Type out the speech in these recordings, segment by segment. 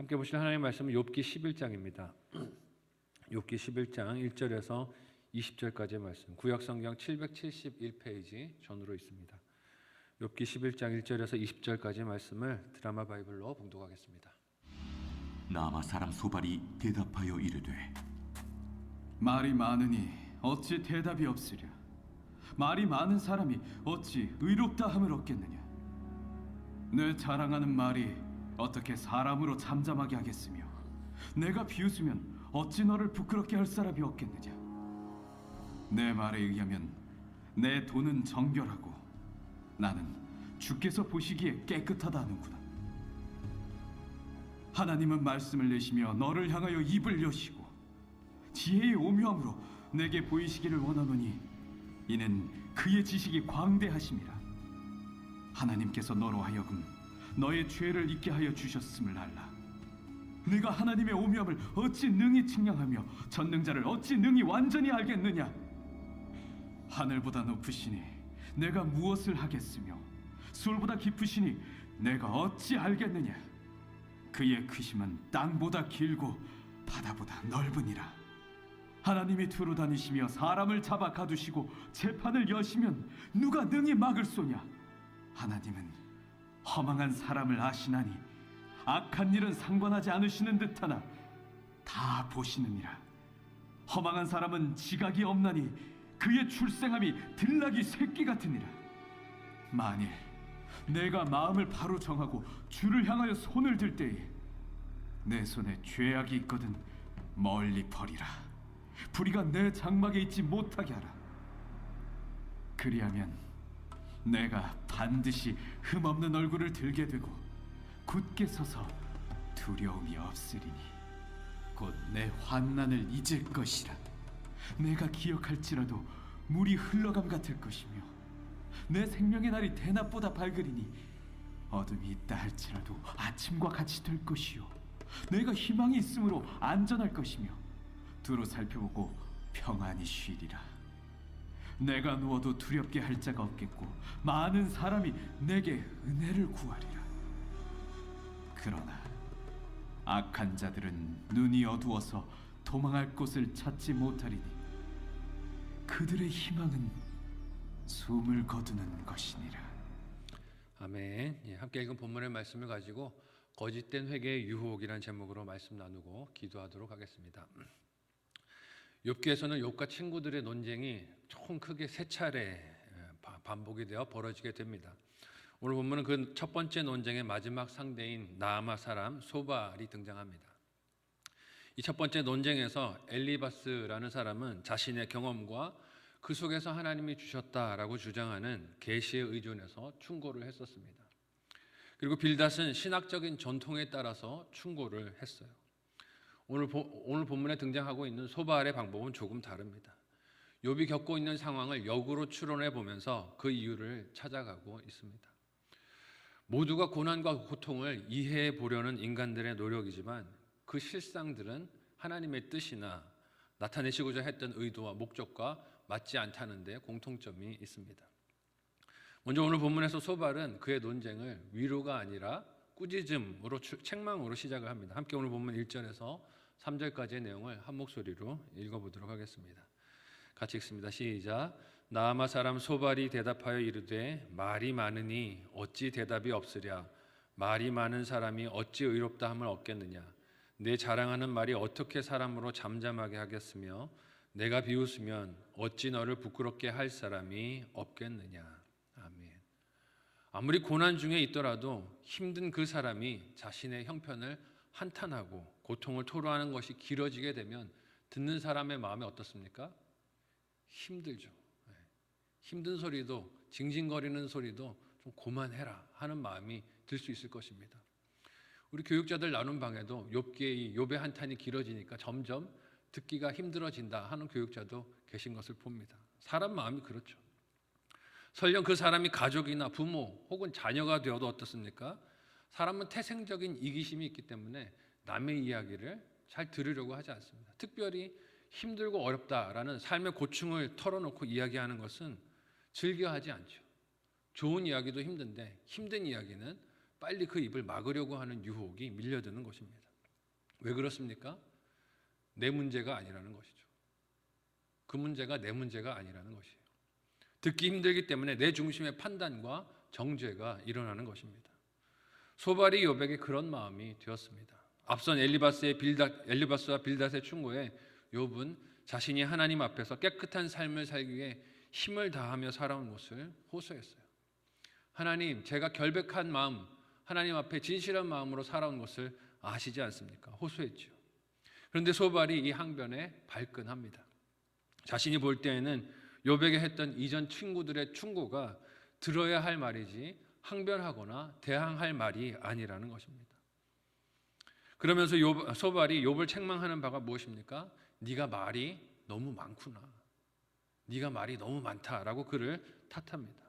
함께 보실 하나님의 말씀은 욥기 11장입니다. 욥기 11장 1절에서 20절까지의 말씀. 구약 성경 771페이지 전으로 있습니다. 욥기 11장 1절에서 20절까지의 말씀을 드라마 바이블로 봉독하겠습니다. 나아마 사람 소발이 대답하여 이르되 말이 많으니 어찌 대답이 없으랴 말이 많은 사람이 어찌 의롭다 함을 얻겠느냐 내 자랑하는 말이 어떻게 사람으로 잠잠하게 하겠으며 내가 비웃으면 어찌 너를 부끄럽게 할 사람이 없겠느냐? 내 말에 의하면 내 돈은 정결하고 나는 주께서 보시기에 깨끗하다 하는구나. 하나님은 말씀을 내시며 너를 향하여 입을 여시고 지혜의 오묘함으로 내게 보이시기를 원하노니 이는 그의 지식이 광대하심이라. 하나님께서 너로 하여금 너의 죄를 잊게 하여 주셨음을 알라. 네가 하나님의 오묘함을 어찌 능히 측량하며 전능자를 어찌 능히 완전히 알겠느냐? 하늘보다 높으시니 내가 무엇을 하겠으며 술보다 깊으시니 내가 어찌 알겠느냐? 그의 크심은 땅보다 길고 바다보다 넓으니라. 하나님이 두루 다니시며 사람을 잡아 가두시고 재판을 여시면 누가 능히 막을 소냐? 하나님은 허망한 사람을 아시나니 악한 일은 상관하지 않으시는 듯하나 다 보시느니라. 허망한 사람은 지각이 없나니 그의 출생함이 들나귀 새끼 같으니라. 만일 내가 마음을 바로 정하고 주를 향하여 손을 들 때에 내 손에 죄악이 있거든 멀리 버리라. 불의가 내 장막에 있지 못하게 하라. 그리하면 내가 반드시 흠없는 얼굴을 들게 되고 굳게 서서 두려움이 없으리니 곧 내 환난을 잊을 것이라. 내가 기억할지라도 물이 흘러감 같을 것이며 내 생명의 날이 대낮보다 밝으리니 어둠이 있다 할지라도 아침과 같이 될 것이요. 내가 희망이 있으므로 안전할 것이며 두루 살펴보고 평안히 쉬리라 내가 누워도 두렵게 할 자가 없겠고 많은 사람이 내게 은혜를 구하리라 그러나 악한 자들은 눈이 어두워서 도망할 곳을 찾지 못하리니 그들의 희망은 숨을 거두는 것이니라 아멘. 예, 함께 읽은 본문의 말씀을 가지고 거짓된 회개의 유혹이라는 제목으로 말씀 나누고 기도하도록 하겠습니다. 욥기에서는 욥과 친구들의 논쟁이 총 크게 세 차례 예, 바- 반복이 되어 벌어지게 됩니다. 오늘 본문은 그 첫 번째 논쟁의 마지막 상대인 나아마 사람 소발이 등장합니다. 이 첫 번째 논쟁에서 엘리바스라는 사람은 자신의 경험과 그 속에서 하나님이 주셨다라고 주장하는 계시에 의존해서 충고를 했었습니다. 그리고 빌닷은 신학적인 전통에 따라서 충고를 했어요. 오늘 보, 오늘 본문에 등장하고 있는 소발의 방법은 조금 다릅니다. 욥이 겪고 있는 상황을 역으로 추론해 보면서 그 이유를 찾아가고 있습니다. 모두가 고난과 고통을 이해해 보려는 인간들의 노력이지만 그 실상들은 하나님의 뜻이나 나타내시고자 했던 의도와 목적과 맞지 않다는 데 공통점이 있습니다. 먼저 오늘 본문에서 소발은 그의 논쟁을 위로가 아니라 꾸짖음으로 추- 책망으로 시작을 합니다. 함께 오늘 본문 1절에서 3절까지의 내용을 한 목소리로 읽어보도록 하겠습니다. 같이 읽습니다. 시작. 나아마 사람 소발이 대답하여 이르되 말이 많으니 어찌 대답이 없으랴 말이 많은 사람이 어찌 의롭다 함을 얻겠느냐 내 자랑하는 말이 어떻게 사람으로 잠잠하게 하겠으며 내가 비웃으면 어찌 너를 부끄럽게 할 사람이 없겠느냐 아멘. 아무리 고난 중에 있더라도 힘든 그 사람이 자신의 형편을 한탄하고 고통을 토로하는 것이 길어지게 되면 듣는 사람의 마음이 어떻습니까? 힘들죠. 네. 힘든 소리도 징징거리는 소리도 좀 고만해라 하는 마음이 들 수 있을 것입니다. 우리 교육자들 나눈 방에도 욥기의 욥의 한탄이 길어지니까 점점 듣기가 힘들어진다 하는 교육자도 계신 것을 봅니다. 사람 마음이 그렇죠. 설령 그 사람이 가족이나 부모 혹은 자녀가 되어도 어떻습니까? 사람은 태생적인 이기심이 있기 때문에 남의 이야기를 잘 들으려고 하지 않습니다. 특별히 힘들고 어렵다라는 삶의 고충을 털어놓고 이야기하는 것은 즐겨하지 않죠. 좋은 이야기도 힘든데 힘든 이야기는 빨리 그 입을 막으려고 하는 유혹이 밀려드는 것입니다. 왜 그렇습니까? 내 문제가 아니라는 것이죠. 그 문제가 내 문제가 아니라는 것이에요. 듣기 힘들기 때문에 내 중심의 판단과 정죄가 일어나는 것입니다. 소발이 요백의 그런 마음이 되었습니다. 앞선 엘리바스의 빌닷, 엘리바스와 빌닷의 충고에 욥은 자신이 하나님 앞에서 깨끗한 삶을 살기 위해 힘을 다하며 살아온 것을 호소했어요. 하나님, 제가 결백한 마음, 하나님 앞에 진실한 마음으로 살아온 것을 아시지 않습니까? 호소했지요. 그런데 소발이 이 항변에 발끈합니다. 자신이 볼 때에는 요백에 했던 이전 친구들의 충고가 들어야 할 말이지 항변하거나 대항할 말이 아니라는 것입니다. 그러면서 욥, 소발이 욥을 책망하는 바가 무엇입니까? 네가 말이 너무 많구나. 네가 말이 너무 많다라고 그를 탓합니다.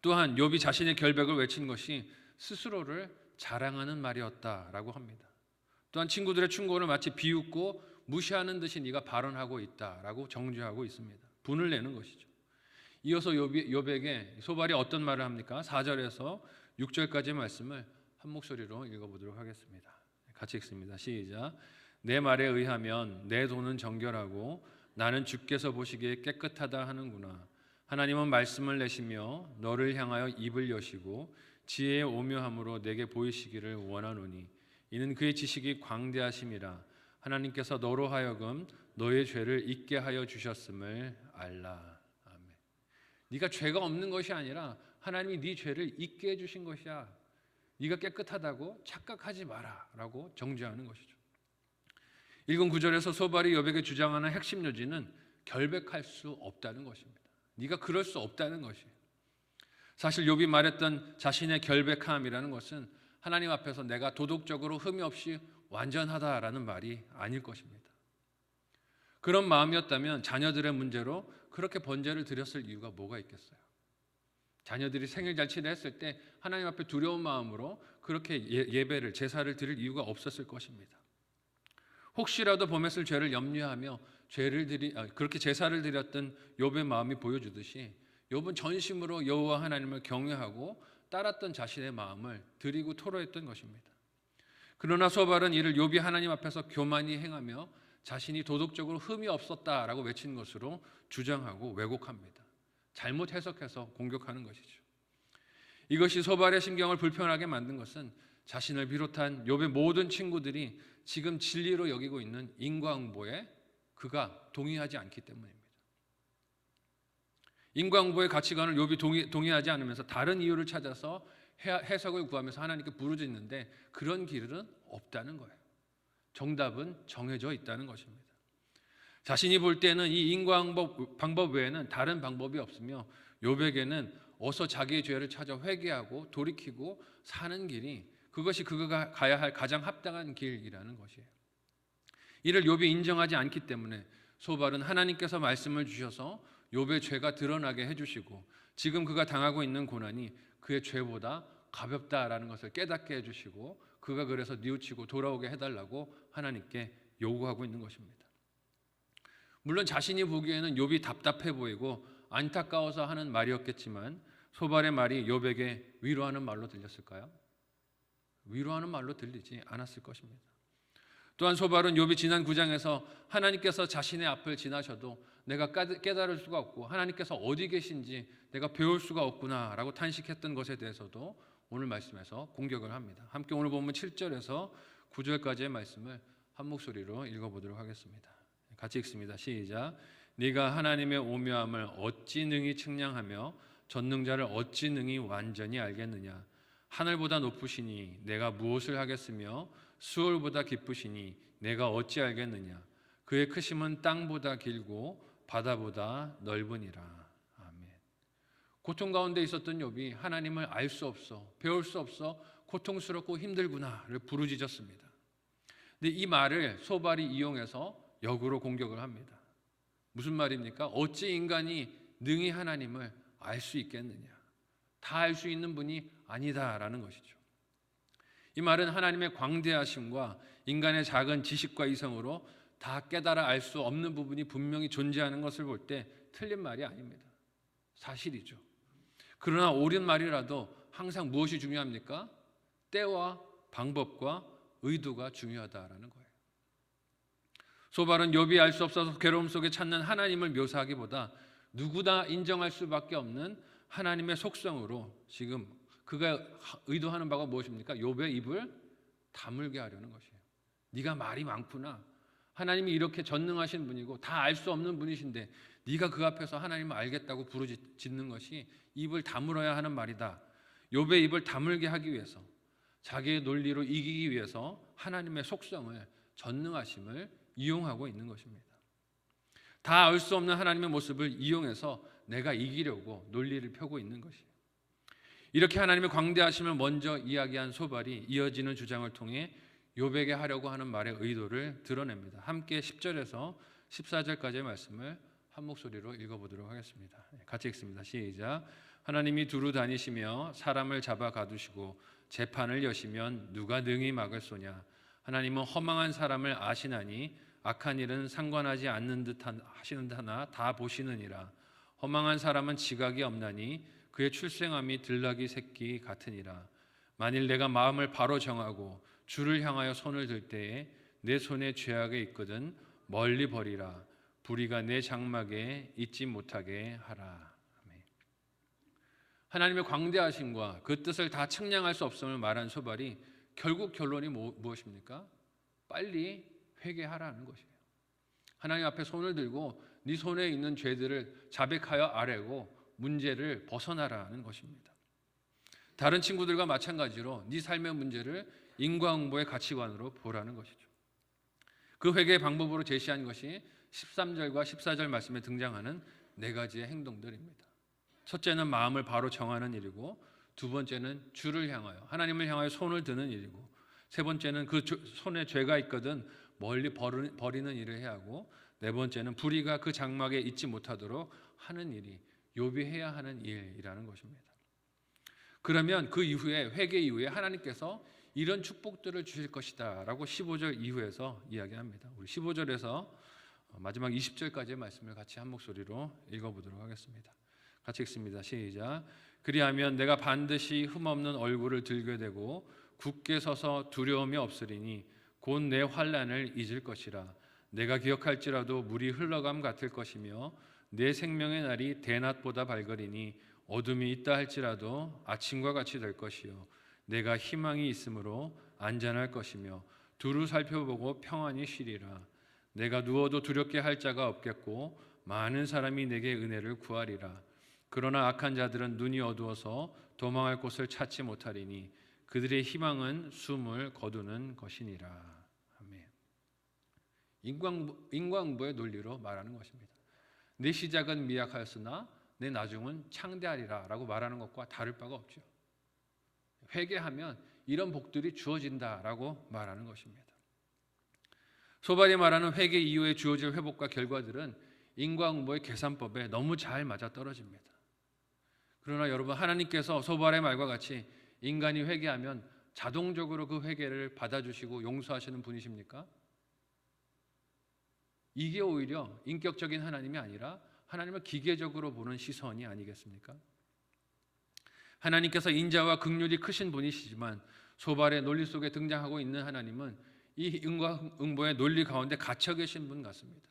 또한 욥이 자신의 결백을 외친 것이 스스로를 자랑하는 말이었다라고 합니다. 또한 친구들의 충고를 마치 비웃고 무시하는 듯이 네가 발언하고 있다라고 정죄하고 있습니다. 분을 내는 것이죠. 이어서 욥에게 소발이 어떤 말을 합니까? 4절에서 6절까지의 말씀을 한 목소리로 읽어보도록 하겠습니다. 같이 읽습니다. 시작. 내 말에 의하면 내 돈은 정결하고 나는 주께서 보시기에 깨끗하다 하는구나. 하나님은 말씀을 내시며 너를 향하여 입을 여시고 지혜의 오묘함으로 내게 보이시기를 원하노니 이는 그의 지식이 광대하심이라 하나님께서 너로 하여금 너의 죄를 잊게 하여 주셨음을 알라. 아멘. 네가 죄가 없는 것이 아니라 하나님이 네 죄를 잊게 해 주신 것이야. 네가 깨끗하다고 착각하지 마라라고 정죄하는 것이죠. 읽은 구절에서 소발이 여백에 주장하는 핵심 요지는 결백할 수 없다는 것입니다. 네가 그럴 수 없다는 것이에요. 사실 욥이 말했던 자신의 결백함이라는 것은 하나님 앞에서 내가 도덕적으로 흠이 없이 완전하다라는 말이 아닐 것입니다. 그런 마음이었다면 자녀들의 문제로 그렇게 번제를 드렸을 이유가 뭐가 있겠어요? 자녀들이 생일 잔치를 했을 때 하나님 앞에 두려운 마음으로 그렇게 예, 배를 제사를 드릴 이유가 없었을 것입니다. 혹시라도 범했을 죄를 염려하며 죄를 드리 아, 그렇게 제사를 드렸던 욥의 마음이 보여주듯이 욥은 전심으로 여호와 하나님을 경외하고 따랐던 자신의 마음을 드리고 토로했던 것입니다. 그러나 소발은 이를 욥이 하나님 앞에서 교만히 행하며 자신이 도덕적으로 흠이 없었다라고 외친 것으로 주장하고 왜곡합니다. 잘못 해석해서 공격하는 것이죠. 이것이 소발의 심경을 불편하게 만든 것은 자신을 비롯한 욥의 모든 친구들이 지금 진리로 여기고 있는 인과응보에 그가 동의하지 않기 때문입니다. 인과응보의 가치관을 욥이 동의, 동의하지 않으면서 다른 이유를 찾아서 해석을 구하면서 하나님께 부르짖는데 그런 길은 없다는 거예요. 정답은 정해져 있다는 것입니다. 자신이 볼 때는 이 인과응보 방법 외에는 다른 방법이 없으며 욥에게는 어서 자기의 죄를 찾아 회개하고 돌이키고 사는 길이 그것이 그가 가야 할 가장 합당한 길이라는 것이에요. 이를 욥이 인정하지 않기 때문에 소발은 하나님께서 말씀을 주셔서 욥의 죄가 드러나게 해 주시고 지금 그가 당하고 있는 고난이 그의 죄보다 가볍다라는 것을 깨닫게 해 주시고 그가 그래서 뉘우치고 돌아오게 해 달라고 하나님께 요구하고 있는 것입니다. 물론 자신이 보기에는 욥이 답답해 보이고 안타까워서 하는 말이었겠지만 소발의 말이 욥에게 위로하는 말로 들렸을까요? 위로하는 말로 들리지 않았을 것입니다. 또한 소발은 욥이 지난 9장에서 하나님께서 자신의 앞을 지나셔도 내가 깨달을 수가 없고 하나님께서 어디 계신지 내가 배울 수가 없구나라고 탄식했던 것에 대해서도 오늘 말씀에서 공격을 합니다. 함께 오늘 보면 7절에서 9절까지의 말씀을 한 목소리로 읽어보도록 하겠습니다. 같이 읽습니다. 시작. 네가 하나님의 오묘함을 어찌 능히 측량하며 전능자를 어찌 능히 완전히 알겠느냐? 하늘보다 높으시니 내가 무엇을 하겠으며 수월보다 깊으시니 내가 어찌 알겠느냐? 그의 크심은 땅보다 길고 바다보다 넓으니라. 아멘. 고통 가운데 있었던 욥이 하나님을 알 수 없어, 배울 수 없어, 고통스럽고 힘들구나를 부르짖었습니다. 근데 이 말을 소발이 이용해서 역으로 공격을 합니다. 무슨 말입니까? 어찌 인간이 능히 하나님을 알 수 있겠느냐? 다 알 수 있는 분이 아니다라는 것이죠. 이 말은 하나님의 광대하심과 인간의 작은 지식과 이성으로 다 깨달아 알 수 없는 부분이 분명히 존재하는 것을 볼 때 틀린 말이 아닙니다. 사실이죠. 그러나 옳은 말이라도 항상 무엇이 중요합니까? 때와 방법과 의도가 중요하다라는 거예요. 소발은 욥이 알 수 없어서 괴로움 속에 찾는 하나님을 묘사하기보다 누구나 인정할 수밖에 없는 하나님의 속성으로 지금 그가 의도하는 바가 무엇입니까? 욥의 입을 다물게 하려는 것이에요. 네가 말이 많구나. 하나님이 이렇게 전능하신 분이고 다 알 수 없는 분이신데 네가 그 앞에서 하나님을 알겠다고 부르짖는 것이 입을 다물어야 하는 말이다. 욥의 입을 다물게 하기 위해서 자기의 논리로 이기기 위해서 하나님의 속성을 전능하심을 이용하고 있는 것입니다. 다 알 수 없는 하나님의 모습을 이용해서 내가 이기려고 논리를 펴고 있는 것이에요. 이렇게 하나님의 광대하심을 먼저 이야기한 소발이 이어지는 주장을 통해 욥에게 하려고 하는 말의 의도를 드러냅니다. 함께 10절에서 14절까지의 말씀을 한 목소리로 읽어보도록 하겠습니다. 네, 같이 읽습니다. 시작. 하나님이 두루 다니시며 사람을 잡아 가두시고 재판을 여시면 누가 능히 막을 소냐? 하나님은 허망한 사람을 아시나니 악한 일은 상관하지 않는 듯 하시는 하나 다 보시느니라. 허망한 사람은 지각이 없나니 그의 출생함이 들나귀 새끼 같으니라. 만일 내가 마음을 바로 정하고 주를 향하여 손을 들 때에 내 손에 죄악이 있거든 멀리 버리라. 불의가 내 장막에 있지 못하게 하라. 하나님의 광대하심과 그 뜻을 다 측량할 수 없음을 말한 소발이 결국 결론이 뭐- 무엇입니까? 빨리 회개하라는 것이에요. 하나님 앞에 손을 들고 네 손에 있는 죄들을 자백하여 아뢰고 문제를 벗어나라는 것입니다. 다른 친구들과 마찬가지로 네 삶의 문제를 인과응보의 가치관으로 보라는 것이죠. 그 회개의 방법으로 제시한 것이 13절과 14절 말씀에 등장하는 네 가지의 행동들입니다. 첫째는 마음을 바로 정하는 일이고 두 번째는 주를 향하여 하나님을 향하여 손을 드는 일이고 세 번째는 그 주- 손에 죄가 있거든 멀리 버리- 버리는 일을 해야 하고 네 번째는 불의가 그 장막에 있지 못하도록 하는 일이 요비해야 하는 일이라는 것입니다. 그러면 그 이후에 회개 이후에 하나님께서 이런 축복들을 주실 것이다라고 15절 이후에서 이야기합니다. 우리 15절에서 마지막 20절까지의 말씀을 같이 한 목소리로 읽어보도록 하겠습니다. 같이 읽습니다. 시작. 그리하면 내가 반드시 흠없는 얼굴을 들게 되고 굳게 서서 두려움이 없으리니 곧 내 환란을 잊을 것이라. 내가 기억할지라도 물이 흘러감 같을 것이며 내 생명의 날이 대낮보다 밝으리니 어둠이 있다 할지라도 아침과 같이 될 것이요 내가 희망이 있으므로 안전할 것이며 두루 살펴보고 평안히 쉬리라 내가 누워도 두렵게 할 자가 없겠고 많은 사람이 내게 은혜를 구하리라 그러나 악한 자들은 눈이 어두워서 도망할 곳을 찾지 못하리니 그들의 희망은 숨을 거두는 것이니라. 인광 인광부의 논리로 말하는 것입니다. 내 시작은 미약하였으나 내 나중은 창대하리라 라고 말하는 것과 다를 바가 없죠. 회개하면 이런 복들이 주어진다 라고 말하는 것입니다. 소발이 말하는 회개 이후에 주어질 회복과 결과들은 인과응보의 계산법에 너무 잘 맞아 떨어집니다. 그러나 여러분 하나님께서 소발의 말과 같이 인간이 회개하면 자동적으로 그 회개를 받아주시고 용서하시는 분이십니까? 이게 오히려 인격적인 하나님이 아니라 하나님을 기계적으로 보는 시선이 아니겠습니까? 하나님께서 인자와 극률이 크신 분이시지만 소발의 논리 속에 등장하고 있는 하나님은 이 응과 응보의 논리 가운데 갇혀 계신 분 같습니다.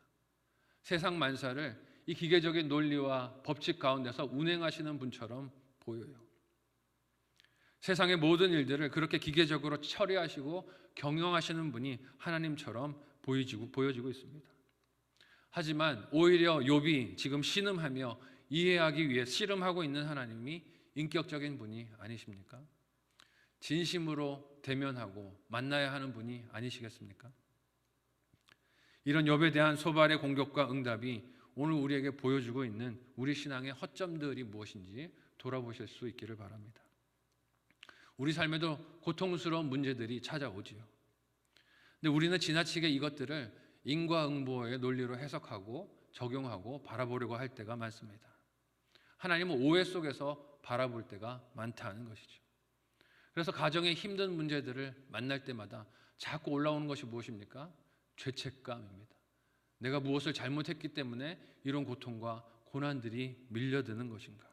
세상 만사를 이 기계적인 논리와 법칙 가운데서 운행하시는 분처럼 보여요. 세상의 모든 일들을 그렇게 기계적으로 처리하시고 경영하시는 분이 하나님처럼 보이지고 보여지고 있습니다. 하지만 오히려 욥이 지금 신음하며 이해하기 위해 씨름하고 있는 하나님이 인격적인 분이 아니십니까? 진심으로 대면하고 만나야 하는 분이 아니시겠습니까? 이런 욥에 대한 소발의 공격과 응답이 오늘 우리에게 보여주고 있는 우리 신앙의 허점들이 무엇인지 돌아보실 수 있기를 바랍니다. 우리 삶에도 고통스러운 문제들이 찾아오지요. 근데 우리는 지나치게 이것들을 인과응보의 논리로 해석하고 적용하고 바라보려고 할 때가 많습니다. 하나님은 오해 속에서 바라볼 때가 많다는 것이죠. 그래서 가정의 힘든 문제들을 만날 때마다 자꾸 올라오는 것이 무엇입니까? 죄책감입니다. 내가 무엇을 잘못했기 때문에 이런 고통과 고난들이 밀려드는 것인가?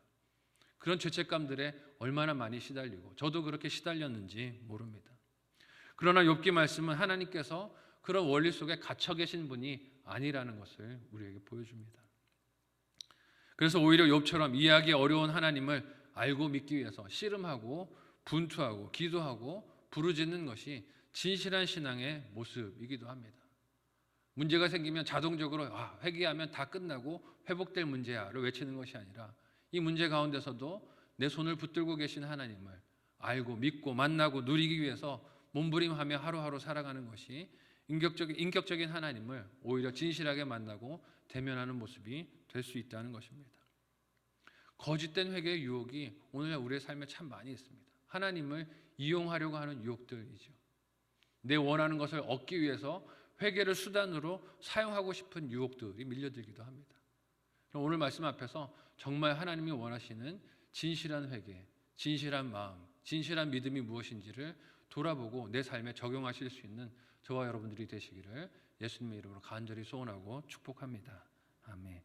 그런 죄책감들에 얼마나 많이 시달리고 저도 그렇게 시달렸는지 모릅니다. 그러나 욥기 말씀은 하나님께서 그런 원리 속에 갇혀 계신 분이 아니라는 것을 우리에게 보여줍니다. 그래서 오히려 욥처럼 이해하기 어려운 하나님을 알고 믿기 위해서 씨름하고 분투하고 기도하고 부르짖는 것이 진실한 신앙의 모습이기도 합니다. 문제가 생기면 자동적으로 아, 회개하면 다 끝나고 회복될 문제야를 외치는 것이 아니라 이 문제 가운데서도 내 손을 붙들고 계신 하나님을 알고 믿고 만나고 누리기 위해서 몸부림하며 하루하루 살아가는 것이 인격적인 인격적인 하나님을 오히려 진실하게 만나고 대면하는 모습이 될 수 있다는 것입니다. 거짓된 회개의 유혹이 오늘날 우리의 삶에 참 많이 있습니다. 하나님을 이용하려고 하는 유혹들이죠. 내 원하는 것을 얻기 위해서 회개를 수단으로 사용하고 싶은 유혹들이 밀려들기도 합니다. 오늘 말씀 앞에서 정말 하나님이 원하시는 진실한 회개, 진실한 마음, 진실한 믿음이 무엇인지를 돌아보고 내 삶에 적용하실 수 있는 저와 여러분들이 되시기를 예수님의 이름으로 간절히 소원하고 축복합니다. 아멘.